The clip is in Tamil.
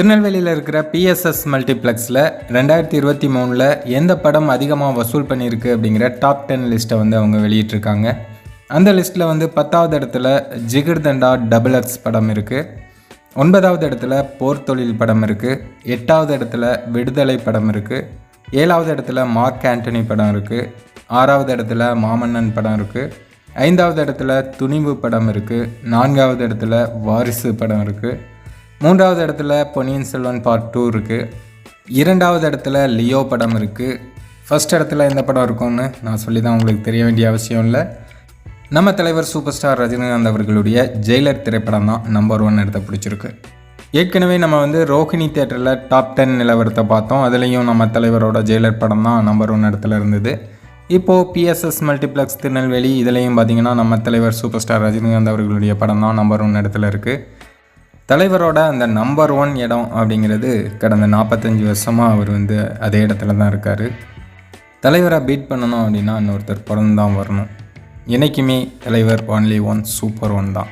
திருநெல்வேலியில் இருக்கிற பிஎஸ்எஸ் மல்டிப்ளெக்ஸில் ரெண்டாயிரத்தி இருபத்தி மூணில் எந்த படம் அதிகமாக வசூல் பண்ணியிருக்கு அப்படிங்கிற டாப் டென் லிஸ்ட்டை வந்து அவங்க வெளியிட்டிருக்காங்க. அந்த லிஸ்ட்டில் வந்து பத்தாவது இடத்துல ஜிகிர்தண்டா டபுள் எக்ஸ் படம் இருக்குது ஒன்பதாவது இடத்துல போர் தொழில் படம் இருக்குது எட்டாவது இடத்துல விடுதலை படம் இருக்குது ஏழாவது இடத்துல மார்க் ஆண்டனி படம் இருக்குது ஆறாவது இடத்துல மாமன்னன் படம் இருக்குது ஐந்தாவது இடத்துல துணிவு படம் இருக்குது நான்காவது இடத்துல வாரிசு படம் இருக்குது மூன்றாவது இடத்துல பொன்னியின் செல்வன் பார்ட் டூ இருக்குது இரண்டாவது இடத்துல லியோ படம் இருக்குது ஃபஸ்ட் இடத்துல எந்த படம் இருக்கும்னு நான் சொல்லி தான் உங்களுக்கு தெரிய வேண்டிய அவசியம் இல்லை. நம்ம தலைவர் சூப்பர் ஸ்டார் ரஜினிகாந்த் அவர்களுடைய ஜெயிலர் திரைப்படம் தான் நம்பர் ஒன் இடத்த பிடிச்சிருக்கு. ஏற்கனவே நம்ம வந்து ரோஹிணி தேட்டரில் டாப் டென் நிலவரத்தை பார்த்தோம். அதுலேயும் நம்ம தலைவரோட ஜெயிலர் படம் தான் நம்பர் ஒன் இடத்துல இருந்தது. இப்போது பிஎஸ்எஸ் மல்டிப்ளெக்ஸ் திருநெல்வேலி இதுலேயும் பார்த்திங்கன்னா நம்ம தலைவர் சூப்பர் ஸ்டார் ரஜினிகாந்த் அவர்களுடைய படம் தான் நம்பர் ஒன் இடத்துல இருக்குது தலைவரோட அந்த நம்பர் ஒன் இடம் அப்படிங்கிறது கடந்த நாற்பத்தஞ்சு வருஷமாக அவர் வந்து அதே இடத்துல தான் இருக்கார். தலைவரை பீட் பண்ணணும் அப்படின்னா இன்னொருத்தர் பிறந்து தான் வரணும். என்றைக்குமே தலைவர் ஒன்லி ஒன் சூப்பர் ஒன் தான்.